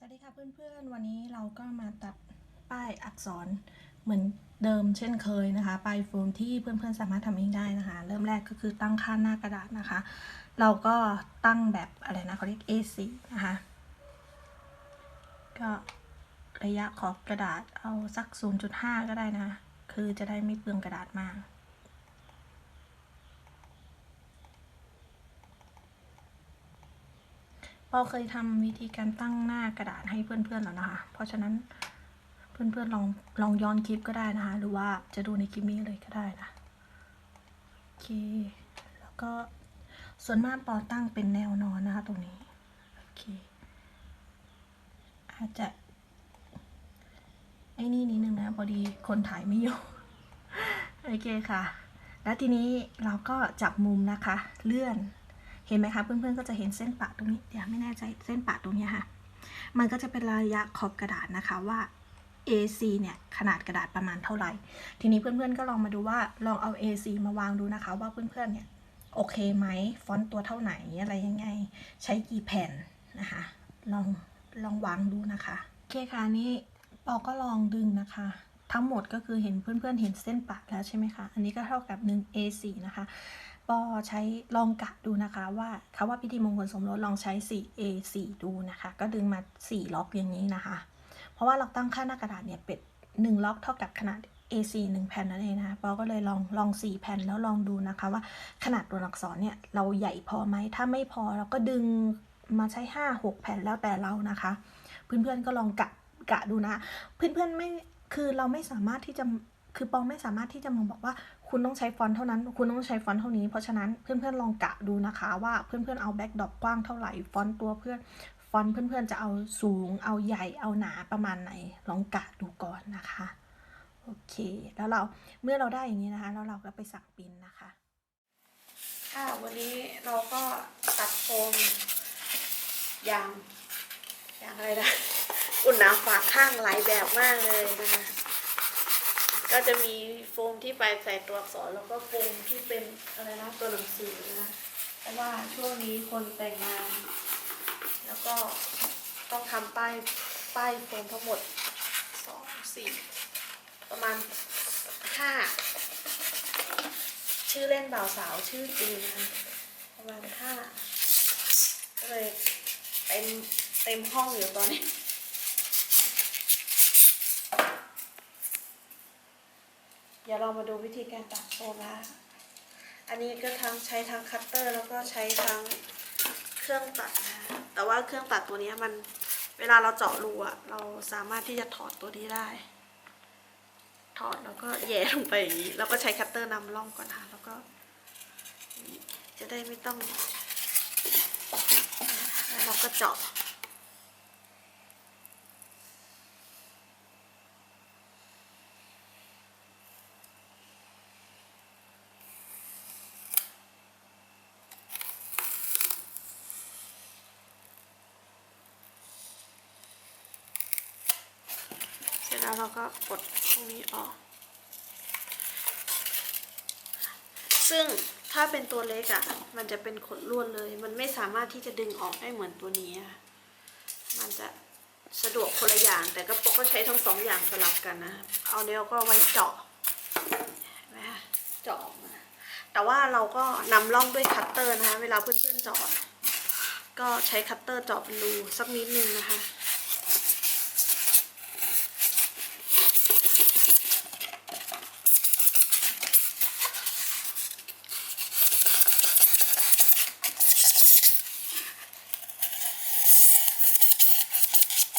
สวัสดีค่ะเพื่อนๆ วันนี้เราก็มาตัดป้ายอักษรเหมือนเดิมเช่นเคยนะคะป้ายโฟมที่เพื่อนๆสามารถทำเองได้นะคะ เริ่มแรกก็คือตั้งค่าหน้ากระดาษนะคะ เราก็ตั้งแบบอะไรนะเขาเรียก A4 นะคะก็ระยะขอบกระดาษเอาสัก 0.5 ก็ได้นะ คือจะได้ไม่เปลืองกระดาษมาก ปอเคยทำวิธีการตั้งหน้ากระดาษให้เพื่อนๆแล้วนะคะ เพราะฉะนั้นเพื่อนๆลองลองย้อนคลิปก็ได้นะคะ หรือว่าจะดูในคลิปนี้เลยก็ได้นะโอเค แล้วก็ส่วนมากปอตั้งเป็นแนวนอนนะคะตรงนี้ โอเค อาจจะ ไอ้นี่นิดนึงนะพอดีคนถ่ายไม่อยู่ โอเคค่ะ แล้วทีนี้เราก็จับมุมนะคะ เลื่อน เห็นไหมคะเพื่อนๆก็จะเห็นเส้นปะตรงนี้เดี๋ยวไม่แน่ใจเส้นปะตรงนี้ค่ะ มันก็จะเป็นระยะขอบกระดาษนะคะว่า AC เนี่ยขนาดกระดาษประมาณเท่าไหร่ ทีนี้เพื่อนๆก็ลองมาดูว่าลองเอา AC มาวางดูนะคะ ว่าเพื่อนๆเนี่ยโอเคไหมฟอนต์ตัวเท่าไหนอะไรยังไง ใช้กี่แผ่นนะคะลองลองวางดูนะคะโอเคค่ะนี่ปอก็ลองดึงนะคะ ทั้งหมดก็คือเห็นเพื่อนๆเห็นเส้นปะแล้วใช่ไหมคะ อันนี้ก็เท่ากับ1 A4 นะคะ ปอใช้ลองกะดูนะคะว่าคำว่าพิธีมงคลสมรสลองใช้ 4A 4ดูนะคะ ก็ดึงมา 4 ล็อกอย่างนี้นะคะ เพราะว่าเราตั้งค่าหน้ากระดาษเนี่ยเป็น 1 ล็อกเท่ากับขนาด A4 1แผ่นนั่นเองนะคะปอก็เลยลองลอง 4 แผ่นแล้วลองดูนะคะว่าขนาดตัวอักษรเนี่ยเราใหญ่พอไหมถ้าไม่พอเราก็ดึงมาใช้ 5 6 แผ่นแล้วแต่เรานะคะ เพื่อนๆก็ลองกะกะดูนะ เพื่อนๆไม่คือเราไม่สามารถที่จะ คือปองไม่สามารถที่จะมาบอกว่าคุณต้องใช้ฟอนต์เท่านั้น คุณต้องใช้ฟอนต์เท่านี้ เพราะฉะนั้นเพื่อนๆลองกะดูนะคะว่าเพื่อนๆเอาแบ็กดรอปกว้างเท่าไหร่ ฟอนต์ตัวเพื่อนฟอนต์เพื่อนๆจะเอาสูง เอาใหญ่ เอาหนาประมาณไหน ลองกะดูก่อนนะคะ โอเค แล้วเราเมื่อเราได้อย่างนี้นะคะ แล้วเราก็ไปสั่งปินนะคะ ค่ะ วันนี้เราก็ตัดโฟมอย่างอย่างอะไรนะ อุ่นหนาฝาข้างหลายแบบมากเลยนะคะ ก็จะมีโฟมที่ไปใส่ตัวอักษรแล้วก็โฟมที่เป็นอะไรนะตัวหนังสือนะเพราะว่าช่วงนี้คนแต่งงาน แล้วก็ต้องทำป้ายป้ายโฟมทั้งหมดสองสี่ประมาณห้าชื่อเล่นบ่าวสาวชื่อจริงนะประมาณห้าก็เลยเต็มเต็มห้องอยู่ตอนนี้ เดี๋ยวเรามาดูวิธีการตัดโฟมละอันนี้ก็ทั้งใช้ทั้งคัตเตอร์แล้วก็ใช้ทั้งเครื่องตัดนะแต่ว่าเครื่องตัดตัวนี้มันเวลาเราเจาะรูอะเราสามารถที่จะถอดตัวนี้ได้ ถอดแล้วก็แย่ลงไปอย่างนี้แล้วก็ใช้คัตเตอร์นำร่องก่อนค่ะแล้วก็ จะได้ไม่ต้องแล้วเราก็เจาะ แล้วเราก็กดตรงนี้ออก ซึ่งถ้าเป็นตัวเล็กอะ่ะ มันจะเป็นขนลวดเลย มันไม่สามารถที่จะดึงออกได้เหมือนตัวนี้อะมันจะสะดวกคนละอย่าง แต่ก็ปกก็ใช้ทั้งสองอย่างสลับกันนะ เอาเนี้ยก็ไว้เจาะนะเจาะออกมาแต่ว่าเราก็นำร่องด้วยคัตเตอร์นะคะ เวลาเพื่อนๆเจาะก็ใช้คัตเตอร์เจาะเป็นรูสักนิดนึงนะคะ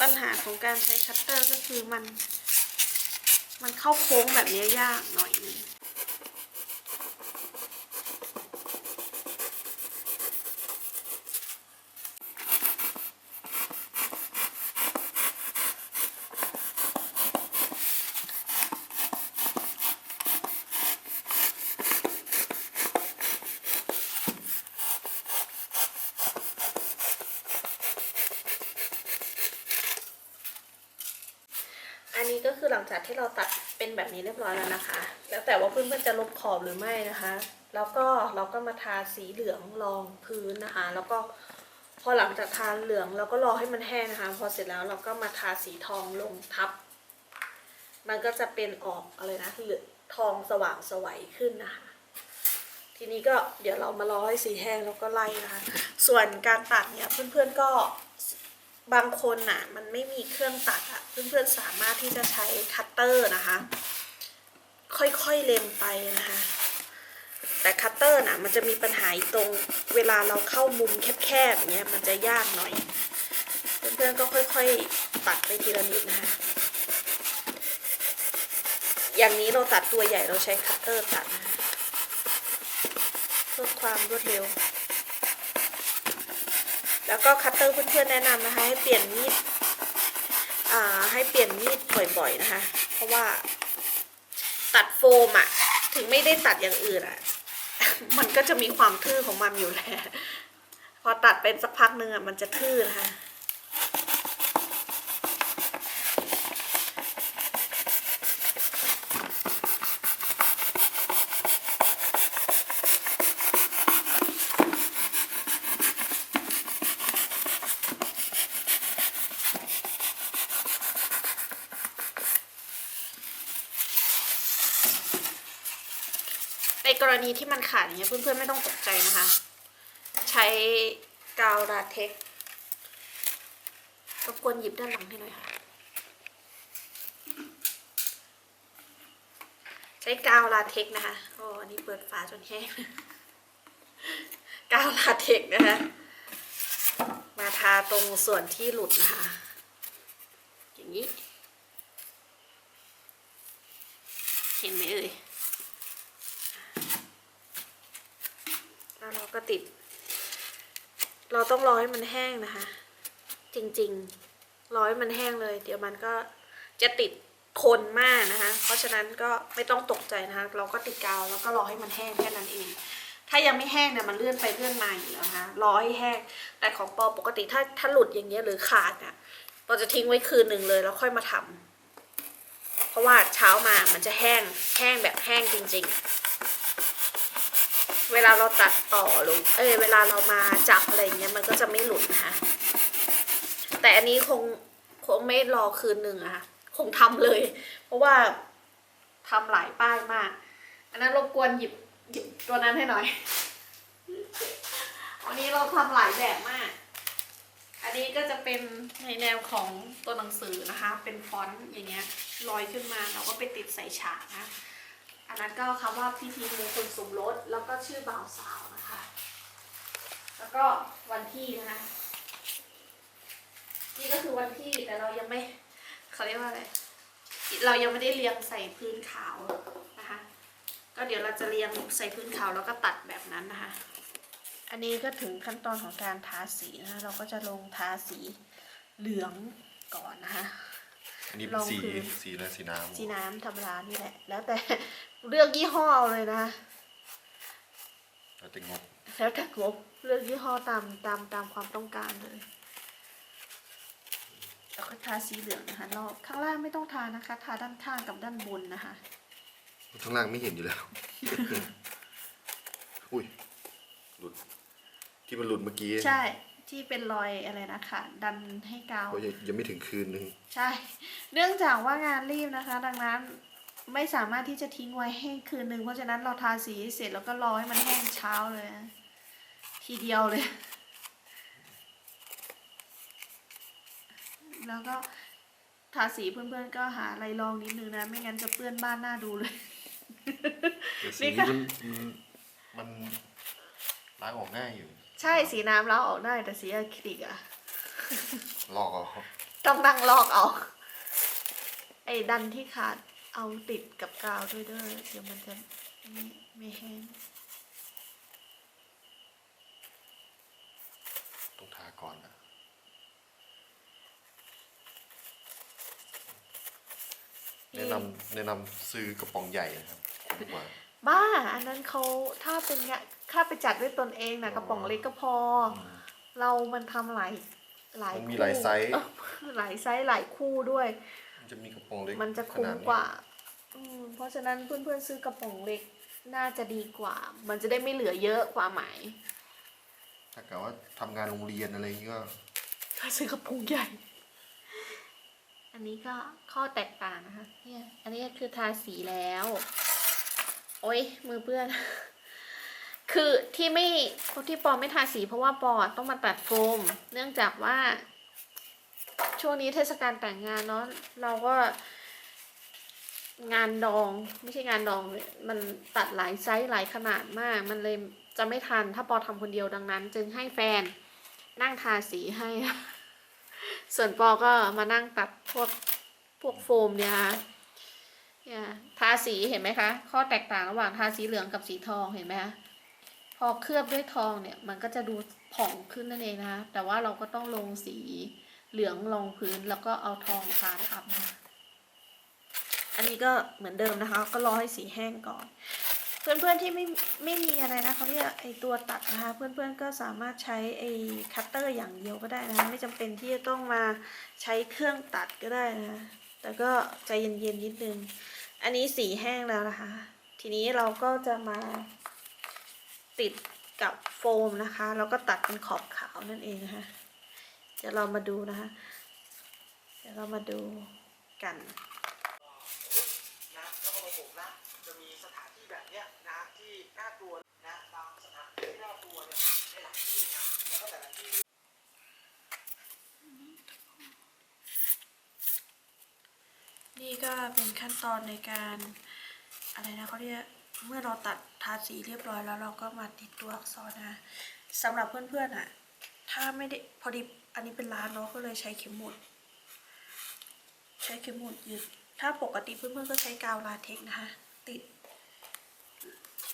ปัญหาของการใช้คัตเตอร์ก็คือมัน มันเข้าโค้งแบบนี้ยากหน่อยนึงอั นี้ก็คือหลังจากที่เราตัดเป็นแบบนี้เรียบร้อยแล้วนะคะ แล้วแต่ว่าเพื่อนๆจะลบขอบหรือไม่นะคะ แล้วก็เราก็มาทาสีเหลืองรองพื้นนะคะ แล้วก็พอหลังจากทาเหลืองเราก็รอให้มันแห้งนะคะ พอเสร็จแล้วเราก็มาทาสีทองลงทับ มันก็จะเป็นออกอะไรนะเหลืองทองสว่างสวัยขึ้นนะคะทีนี้ก็เดี๋ยวเรามารอให้สีแห้งแล้วก็ไล่นะคะ ส่วนการตัดเนี่ยเพื่อนๆก็ บางคนน่ะ มันไม่มีเครื่องตัดอะ เพื่อนๆสามารถที่จะใช้คัตเตอร์นะคะ ค่อยๆเล็มไปนะคะ แต่คัตเตอร์น่ะ มันจะมีปัญหาตรงเวลาเราเข้ามุมแคบๆอย่างเงี้ยมันจะยากหน่อย เพื่อนๆก็ค่อยๆตัดไปทีละนิดนะคะ อย่างนี้เราตัดตัวใหญ่เราใช้คัตเตอร์ตัดนะคะเพื่อความรวดเร็ว แล้วก็คัตเตอร์เพื่อนๆแนะนำนะคะ ให้เปลี่ยนมีดให้เปลี่ยนมีดบ่อยๆนะคะ เพราะว่าตัดโฟมอะถึงไม่ได้ตัดอย่างอื่นอะมันก็จะมีความทื่อของมันอยู่แหละพอตัดเป็นสักพักหนึ่งอะมันจะทื่อนะคะ ในกรณีที่มันขาดอย่างเงี้ยเพื่อนๆไม่ต้องตกใจนะคะ ใช้กาวลาเท็กรบกวนหยิบด้านหลังให้หน่อยค่ะ ใช้กาวลาเท็กนะคะโอ้อันนี้เปิดฝาจนแห้งกาวลาเท็กนะคะ มาทาตรงส่วนที่หลุดนะคะ อย่างนี้ เห็นไหมเอ่ย แล้วเราก็ ติด เราต้องรอให้มันแห้งนะคะ จริงๆ รอให้มันแห้งเลย เดี๋ยวมันก็จะติดทนมากนะคะ เพราะฉะนั้นก็ไม่ต้องตกใจนะคะ เราก็ติดกาวแล้วก็รอให้มันแห้งแค่นั้นเอง ถ้ายังไม่แห้งเนี่ยมันเลื่อนไปเลื่อนมาอยู่แล้วนะคะรอให้แห้ง แต่ของปอปกติถ้าถ้าหลุดอย่างเงี้ยหรือขาดเนี่ยปอจะทิ้งไว้คืนหนึ่งเลยแล้วค่อยมาทำเพราะว่าเช้ามามันจะแห้งแห้งแบบแห้งจริง ๆ เวลาเราตัดต่อหรือเอยเวลาเรามาจับอะไรเงี้ยมันก็จะไม่หลุดนะคะแต่อันนี้คงคงไม่รอคืนหนึ่งอะค่ะคงทำเลย เพราะว่าทำหลายป้ายมาก อันนั้นรบกวนหยิบหยิบตัวนั้นให้หน่อย วันนี้เราทำหลายแบบมาก อันนี้ก็จะเป็นในแนวของตัวหนังสือนะคะ เป็นฟอนต์อย่างเงี้ยลอยขึ้นมาเราก็ไปติดใส่ฉากนะ อันนั้นก็คำว่าพิธีมงคลสมรสแล้วก็ชื่อบ่าวสาวนะคะ แล้วก็วันที่นะคะนี่ก็คือวันที่แต่เรายังไม่เขาเรียกว่าอะไรเรายังไม่ได้เรียงใส่พื้นขาวนะคะ ก็เดี๋ยวเราจะเรียงใส่พื้นขาวแล้วก็ตัดแบบนั้นนะคะ อันนี้ก็ถึงขั้นตอนของการทาสีนะคะเราก็จะลงทาสีเหลืองก่อนนะคะอันนี้ลเป็นองสีคือสีและสีน้ำสีน้ำธรรมดานี่แหละ แล้วแต่ เลือกยี่ห้อเอาเลยนะเราจะงบแล้วแต่งบเลือกยี่ห้อตามตามตามความต้องการเลยแล้วก็ทาสีเหลืองนะคะรอบข้างล่างไม่ต้องทานะคะ ทาด้านข้างกับด้านบนนะคะข้างล่างไม่เห็นอยู่แล้ว อุ้ยหลุดที่มันหลุดเมื่อกี้ ใช่ ที่เป็นรอยอะไรนะคะดันให้กาวเพราะยังยังไม่ถึงคืนนึง ใช่ เนื่องจากว่างานรีบนะคะ ดังนั้น ไม่สามารถที่จะทิ้งไว้ให้คืนหนึ่งเพราะฉะนั้นเราทาสีให้เสร็จแล้วก็รอให้มันแห้งเช้าเลยนะทีเดียวเลย แล้วก็ทาสีเพื่อนๆก็หาอะไรรองนิดนึงนะ ไม่งั้นจะเปื้อนบ้านหน้าดูเลยแต่สีนี่นี้ค่ะมันมันมันล้างออกง่ายอยู่ ใช่สีน้ำล้างออกได้แต่สีอะคริลิกอะลอกเอาต้องนั่งลอกเอาไอ้ดันที่ขาด เอาติดกับกาวด้วยเด้อเดี๋ยวมันจะไม่ไม่แห้งต้องทาก่อนนะแนะนำแนะนำซื้อกระป๋องใหญ่นะครับคุ้มกว่า บ้า อันนั้นเขาถ้าเป็นงะถ้าไปจัดด้วยตนเองนะกระป๋องเล็กก็พอ เรามันทำหลายหลายมันมีคู่หลายไซส์เอ้าหลายไซส์หลายคู่ด้วยมัน จะมีกระป๋องเล็กมันจะขคุ้มนาดนี้กว่า อืมเพราะฉะนั้นเพื่อนๆซื้อกระป๋องเล็กน่าจะดีกว่า มันจะได้ไม่เหลือเยอะกว่าหมายถถ้าเกิดว่าทำงานโรงเรียนอะไรอย่างงี้ก็ถ้าซื้อกระปุกใหญ่ อันนี้ก็ข้อแตกต่างนะคะ เนี่ย อันนี้คือทาสีแล้ว โอ๊ย มือเปื้อน คือที่ไม่ที่ปอไม่ทาสีเพราะว่าปอต้องมาตัดโฟม เนื่องจากว่า ช่วงนี้เทศกาลแต่งงานเนาะเราก็ งานดองไม่ใช่งานดองเลยมันตัดหลายไซส์หลายขนาดมาก มันเลยจะไม่ทันถ้าปอทำคนเดียวดังนั้น จึงให้แฟนนั่งทาสีให้ ส่วนปอก็มานั่งตัดพวกพวกโฟมเนี่ยค่ะเนี่ยทาสีเห็นไหมคะ ข้อแตกต่างระหว่างทาสีเหลืองกับสีทองเห็นไหมคะพอเคลือบด้วยทองเนี่ยมันก็จะดูผ่องขึ้นนั่นเองนะคะแต่ว่าเราก็ต้องลงสี เหลืองลงพื้นแล้วก็เอาทองทาทับนะคะอันนี้ก็เหมือนเดิมนะคะ ก็รอให้สีแห้งก่อน เพื่อนๆที่ไม่ไม่มีอะไรนะเขาเรียกไอตัวตัดนะคะ เพื่อนๆก็สามารถใช้ไอคัตเตอร์อย่างเดียวก็ได้นะคะไม่จำเป็นที่จะต้องมาใช้เครื่องตัดก็ได้นะแต่ก็ใจเย็นๆนิดนึง อันนี้สีแห้งแล้วนะคะ ทีนี้เราก็จะมาติดกับโฟมนะคะ แล้วก็ตัดเป็นขอบขาวนั่นเองนะคะ เดี๋ยวเรามาดูนะคะ เดี๋ยวเรามาดูกันนะแล้วก็มาผมนะจะมีสถานที่แบบเนี้ยนะที่น่ากลัวนะบางสถานที่น่ากลัวเนี่ยในหลายที่เลยนะแล้วก็แต่ละที่นี่ก็เป็นขั้นตอนในการอะไรนะเขาเรียกเมื่อเราตัดทาสีเรียบร้อยแล้วเราก็มาติดตัวอักษรนะสำหรับเพื่อนๆอะ ถ้าไม่ได้พอดี อันนี้เป็นร้านเนาะก็เลยใช้เข็มหมุด ใช้เข็มหมุดยึดถ้าปกติเพื่อนๆก็ใช้กาวลาเทคนะคะ ติด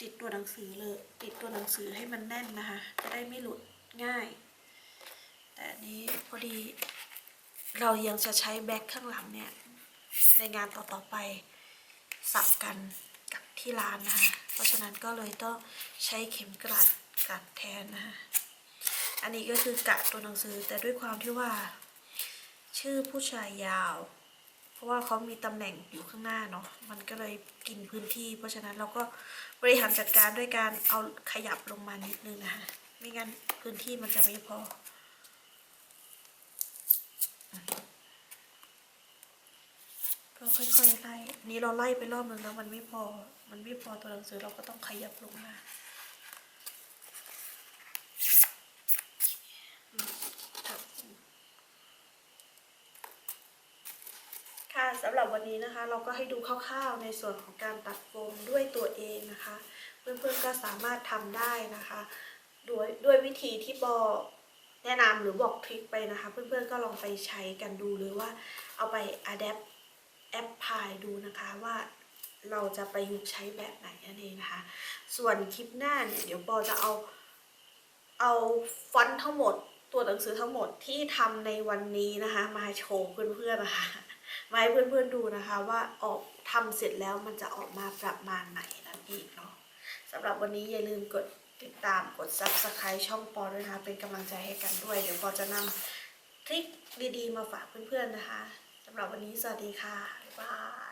ติดตัวหนังสือเลย ติดตัวหนังสือให้มันแน่นนะคะ จะได้ไม่หลุดง่าย แต่นนี้พอดีเรายังจะใช้แบ็คข้างหลังเนี่ย ในงานต่อๆไปสับกันกับที่ร้านนะคะ เพราะฉะนั้นก็เลยต้องใช้เข็มกลัดกัดแทนนะคะ อันนี้ก็คือกะตัวหนังสือแต่ด้วยความที่ว่า ชื่อผู้ชายยาว เพราะว่าเขามีตำแหน่งอยู่ข้างหน้าเนาะมันก็เลยกินพื้นที่ เพราะฉะนั้นเราก็บริหารจัดการด้วยการเอาขยับลงมานิดนึงนะคะไม่งั้นพื้นที่มันจะไม่พอก็ค่อยๆไล่ นี่เราไล่ไปรอบนึงแล้วมันไม่พอ มันไม่พอตัวหนังสือเราก็ต้องขยับลงมา ค่ะสำหรับวันนี้นะคะ เราก็ให้ดูคร่าวๆในส่วนของการตัดโฟมด้วยตัวเองนะคะ เพื่อนๆก็สามารถทำได้นะคะด้วยด้วยวิธีที่บอแนะนำหรือบอกทริคไปนะคะ เพื่อนๆก็ลองไปใช้กันดูหรือว่าเอาไป adapt แอปพลายดูนะคะว่าเราจะไปยุกใช้แบบไหนนั่นเองนะคะ ส่วนคลิปหน้าเนี่ยเดี๋ยวปอจะเอาเอาฟอนต์ทั้งหมด ตัวหนังสือทั้งหมดที่ทำในวันนี้นะคะ มาโชว์เพื่อนๆนะคะ ไว้เพื่อนๆดูนะคะ ว่าออกทำเสร็จแล้วมันจะออกมาประมาณไหนนั่นเองเนาะสำหรับวันนี้อย่าลืมกดติดตามกด subscribe ช่องปอด้วยนะคะ เป็นกำลังใจให้กันด้วย เดี๋ยวปอจะนำคลิคดีๆ มาฝากเพื่อนๆนะคะสำหรับวันนี้สวัสดีค่ะ บ๊ายบาย